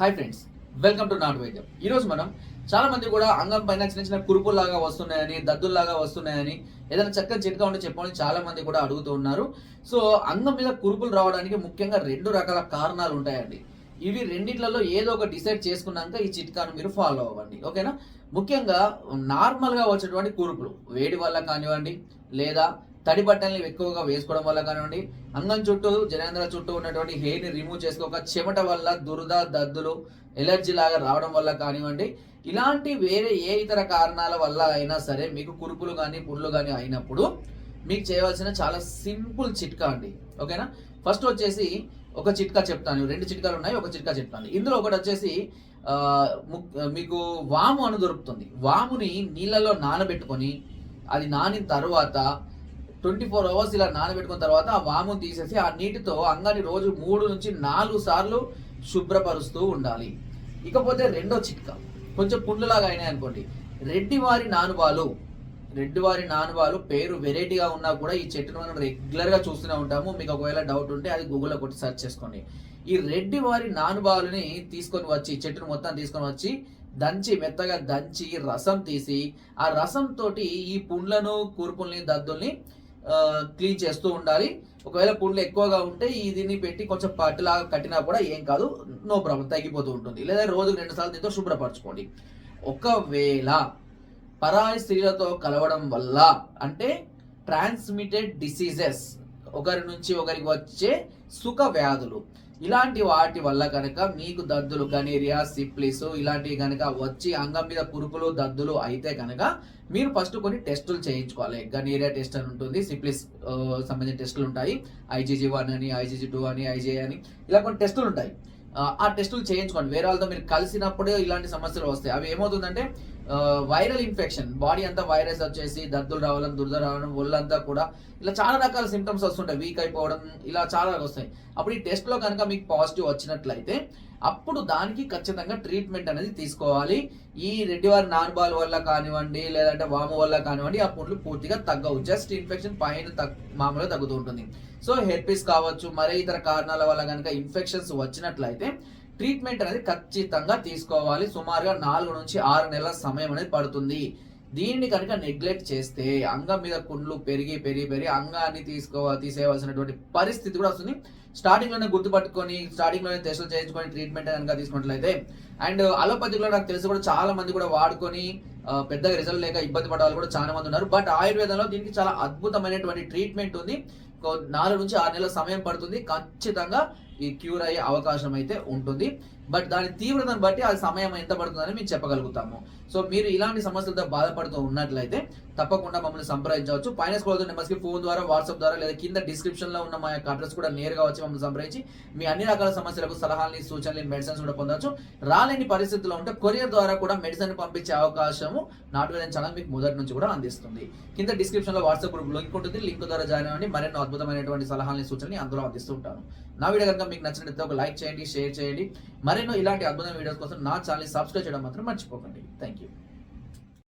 Hi friends welcome to నాట్ వైద్యం ఈరోజు మనం చాలా మంది కూడా అంగం పైన చిన్న చిన్న కురుపుల్లాగా వస్తున్నాయని దద్దుల్లాగా వస్తున్నాయని ఏదైనా చక్కని చిట్కా ఉంటే చెప్పమని చాలా మంది కూడా అడుగుతూ ఉన్నారు. సో అంగం మీద కురుపులు రావడానికి ముఖ్యంగా రెండు రకాల కారణాలు ఉంటాయండి. ఇవి రెండిట్లలో ఏదో ఒక డిసైడ్ చేసుకున్నాక ఈ చిట్కాను మీరు ఫాలో అవ్వండి. ఓకేనా? ముఖ్యంగా నార్మల్గా వచ్చేటువంటి కురుపులు వేడి వల్ల కానివ్వండి లేదా తడి బట్టల్ని ఎక్కువగా వేసుకోవడం వల్ల కానివ్వండి అంగం చుట్టూ జనేంద్ర చుట్టూ ఉన్నటువంటి హెయిర్ని రిమూవ్ చేసుకోక చెమట వల్ల దురద దద్దులు ఎలర్జీ లాగా రావడం వల్ల కానివ్వండి ఇలాంటి వేరే ఏ ఇతర కారణాల వల్ల అయినా సరే మీకు కురుపులు కానీ పుర్లు కానీ అయినప్పుడు మీకు చేయవలసిన చాలా సింపుల్ చిట్కా అండి. ఓకేనా? ఫస్ట్ వచ్చేసి ఒక చిట్కా చెప్తాను. రెండు చిట్కాలు ఉన్నాయి ఒక చిట్కా చెప్తాను. ఇందులో ఒకటి వచ్చేసి ముక్- మీకు వాము అని దొరుకుతుంది. వాముని నీళ్ళలో నానబెట్టుకొని అది నానిన తర్వాత ట్వంటీ ఫోర్ అవర్స్ ఇలా నానబెట్టుకున్న తర్వాత ఆ వామును తీసేసి ఆ నీటితో అంగాన్ని రోజు మూడు నుంచి నాలుగు సార్లు శుభ్రపరుస్తూ ఉండాలి. ఇకపోతే రెండో చిట్కా. కొంచెం పుండ్లులాగా అయినాయి అనుకోండి. రెడ్డివారి నానుబాలు. రెడ్డివారి నానుబాలు పేరు వెరైటీగా ఉన్నా కూడా ఈ చెట్టును మనం రెగ్యులర్గా చూస్తూనే ఉంటాము. మీకు ఒకవేళ డౌట్ ఉంటే అది గూగుల్లో కొట్టి సెర్చ్ చేసుకోండి. ఈ రెడ్డివారి నానుబాలుని తీసుకొని వచ్చి చెట్టును మొత్తం తీసుకొని వచ్చి దంచి మెత్తగా దంచి రసం తీసి ఆ రసం తోటి ఈ పుండ్లను కూర్పుల్ని దద్దుల్ని క్లీన్ చేస్తూ ఉండాలి. ఒకవేళ పుండ్లు ఎక్కువగా ఉంటే ఈ దీన్ని పెట్టి కొంచెం పట్టులాగా కట్టినా కూడా ఏం కాదు నో ప్రాబ్లం తగ్గిపోతూ ఉంటుంది. లేదా రోజుకు రెండు సార్లు దీంతో శుభ్రపరచుకోండి. ఒకవేళ పరాయి స్త్రీలతో కలవడం వల్ల అంటే ట్రాన్స్మిటెడ్ డిసీజెస్ ఒకరి నుంచి ఒకరికి వచ్చే సుఖ వ్యాధులు. ఇలాంటి వాటి వల్ల కనుక మీకు దద్దులు గనేరియా సిప్లిస్ ఇలాంటివి కనుక వచ్చి అంగం మీద పురుపులు దద్దులు అయితే కనుక మీరు ఫస్ట్ కొన్ని టెస్టులు చేయించుకోవాలి. గనేరియా టెస్ట్ అని ఉంటుంది సిప్లిస్ సంబంధించిన టెస్టులు ఉంటాయి. ఐజీజీ వన్ అని ఐజీజీ టూ అని ఐజే అని ఇలా కొన్ని టెస్టులు ఉంటాయి. ఆ టెస్టులు చేయించుకోండి. వేరే వాళ్ళతో మీరు కలిసినప్పుడే ఇలాంటి సమస్యలు వస్తాయి. అవి ఏమవుతుందంటే వైరల్ ఇన్ఫెక్షన్ బాడీ అంతా వైరస్ వచ్చేసి దద్దులు రావడం దురద రావడం ఒళ్ళంతా కూడా ఇలా చాలా రకాల సిమ్టమ్స్ వస్తుంటాయి. వీక్ అయిపోవడం ఇలా చాలా వస్తాయి. అప్పుడు ఈ టెస్ట్లో కనుక మీకు పాజిటివ్ వచ్చినట్లయితే అప్పుడు దానికి ఖచ్చితంగా ట్రీట్మెంట్ అనేది తీసుకోవాలి. ఈ రెడ్డివారి నాన్బాల్ వల్ల కానివ్వండి లేదంటే వాము వల్ల కానివ్వండి ఆ పుండ్లు పూర్తిగా తగ్గవు. జస్ట్ ఇన్ఫెక్షన్ పైన తగ్ మామూలుగా తగ్గుతూ ఉంటుంది. సో హెర్పిస్ కావచ్చు మరే ఇతర కారణాల వల్ల కనుక ఇన్ఫెక్షన్స్ వచ్చినట్లయితే ట్రీట్మెంట్ అనేది ఖచ్చితంగా తీసుకోవాలి. సుమారుగా నాలుగు నుంచి ఆరు నెలల సమయం అనేది పడుతుంది. దీన్ని కనుక నెగ్లెక్ట్ చేస్తే అంగం మీద కుండ్లు పెరిగి పెరిగి పెరిగి అంగాన్ని తీసుకో తీసేయవలసినటువంటి పరిస్థితి కూడా వస్తుంది. స్టార్టింగ్లోనే గుర్తుపట్టుకొని స్టార్టింగ్లోనే టెస్టులు చేయించుకొని ట్రీట్మెంట్ కనుక తీసుకున్నట్లయితే అండ్ అలోపతిలో నాకు తెలిసి కూడా చాలా మంది కూడా వాడుకొని పెద్దగా రిజల్ట్ లేక ఇబ్బంది పడే వాళ్ళు కూడా చాలా మంది ఉన్నారు. బట్ ఆయుర్వేదంలో దీనికి చాలా అద్భుతమైనటువంటి ట్రీట్మెంట్ ఉంది. నాలుగు నుంచి ఆరు నెలల సమయం పడుతుంది. ఖచ్చితంగా ఈ క్యూర్ అయ్యే అవకాశం అయితే ఉంటుంది. బట్ దాని తీవ్రతను బట్టి ఆ సమయం ఎంత పడుతుందని మేము చెప్పగలుగుతాము. సో మీరు ఇలాంటి సమస్యలతో బాధపడుతూ ఉన్నట్లయితే తప్పకుండా మమ్మల్ని సంప్రదించవచ్చు. ఫైనాన్స్ స్కూల్ నెంబర్స్కి ఫోన్ ద్వారా వాట్సాప్ ద్వారా లేదా కింద డిస్క్రిప్షన్లో ఉన్న మా యొక్క అడ్రస్ కూడా నేరుగా వచ్చి మమ్మల్ని సంప్రదించి మీ అన్ని రకాల సమస్యలకు సలహాలని సూచనలు మెడిసిన్స్ కూడా పొందవచ్చు. రాలేని పరిస్థితుల్లో ఉంటే కొరియర్ ద్వారా కూడా మెడిసిన్ పంపించే అవకాశము నాటు వేదన ఛానల్ మీకు మొదటి నుంచి కూడా అందిస్తుంది. కింద డిస్క్రిప్షన్లో వాట్సాప్ గ్రూప్ లింక్ ఉంటుంది. లింక్ ద్వారా జాయిన్ అవ్వండి. మరెన్నో అద్భుతమైనటువంటి సలహాలని సూచనలు అందులో అందిస్తుంటాను. నా వీడియో కనుక మీకు నచ్చినట్లయితే ఒక లైక్ చేయండి షేర్ చేయండి. మరెన్నో ఇలాంటి అద్భుతమైన వీడియోస్ కోసం నా ఛానల్ సబ్స్క్రైబ్ చేయడం మాత్రం మర్చిపోకండి. Thank you